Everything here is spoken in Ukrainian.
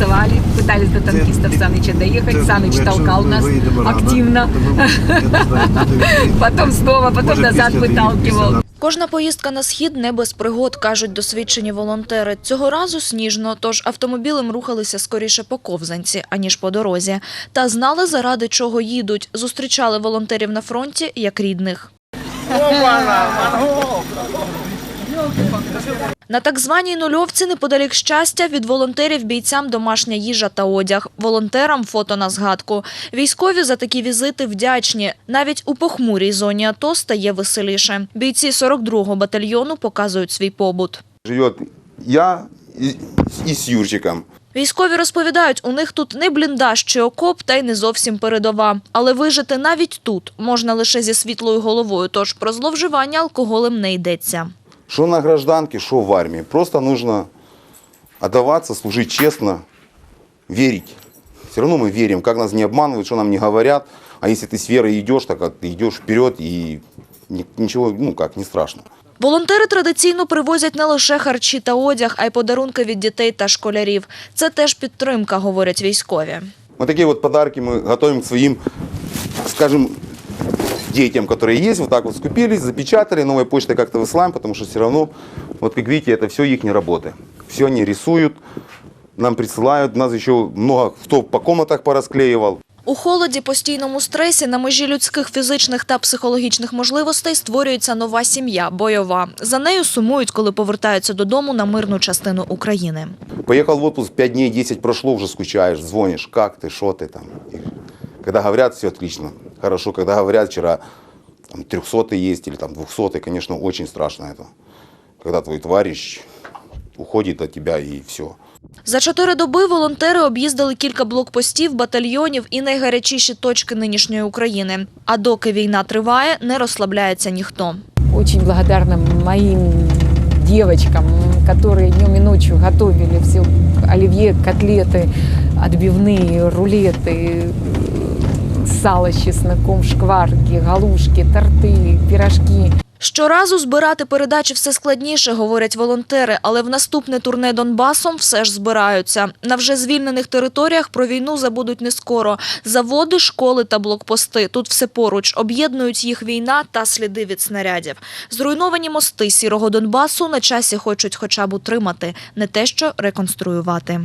танцевали, пытались до танкистов Саныча доехать. Саныч толкал нас активно. Потом снова, потом назад выталкивал. Кожна поїздка на схід не без пригод, кажуть досвідчені волонтери. Цього разу сніжно, тож автомобілем рухалися скоріше по ковзанці, аніж по дорозі. Та знали, заради чого їдуть. Зустрічали волонтерів на фронті як рідних. На так званій нульовці неподалік щастя від волонтерів бійцям домашня їжа та одяг, волонтерам фото на згадку. Військові за такі візити вдячні. Навіть у похмурій зоні АТО стає веселіше. Бійці 42-го батальйону показують свій побут. Живет я и с Юрчиком. Військові розповідають, у них тут не бліндаж чи окоп, та й не зовсім передова. Але вижити навіть тут можна лише зі світлою головою, тож про зловживання алкоголем не йдеться. Что на гражданке, что в армии. Просто нужно отдаваться, служить честно, верить. Все равно мы верим, как нас не обманывают, что нам не говорят. А если ты с верой идешь, так как ты идешь вперед и ни- ничего, ну как, не страшно. Волонтери традиційно привозять не лише харчі та одяг, а й подарунки від дітей та школярів. Це теж підтримка, говорять військові. Вот такие вот подарки мы готовим к своим, скажем, детям, которые есть. Вот так вот скупились, запечатали, новой почтой как-то высылаем, потому что все равно, вот как видите, это все их работы. Все они рисуют, нам присылают. Нас еще много кто по комнатах порасклеивал. У холоді, постійному стресі, на межі людських, фізичних та психологічних можливостей створюється нова сім'я – бойова. За нею сумують, коли повертаються додому на мирну частину України. Поехал в отпуск, 5 дней, 10 прошло, уже скучаешь, звонишь, как ты, что ты там. И когда говорят, все отлично, хорошо. Когда говорят, вчера там, 300 есть или там 200, конечно, очень страшно это. Когда твой товарищ уходит от тебя и все. За чотири доби волонтери об'їздили кілька блокпостів, батальйонів і найгарячіші точки нинішньої України. А доки війна триває, не розслабляється ніхто. Очень благодарна моим девочкам, которые днем и ночью готовили все оливье, котлеты, отбивные, рулеты, э, сало с чесноком, шкварки, галушки, торты, пирожки. Щоразу збирати передачі все складніше, говорять волонтери, але в наступне турне Донбасом все ж збираються. На вже звільнених територіях про війну забудуть не скоро. Заводи, школи та блокпости. Тут все поруч. Об'єднують їх війна та сліди від снарядів. Зруйновані мости сірого Донбасу на часі хочуть хоча б утримати, не те що реконструювати.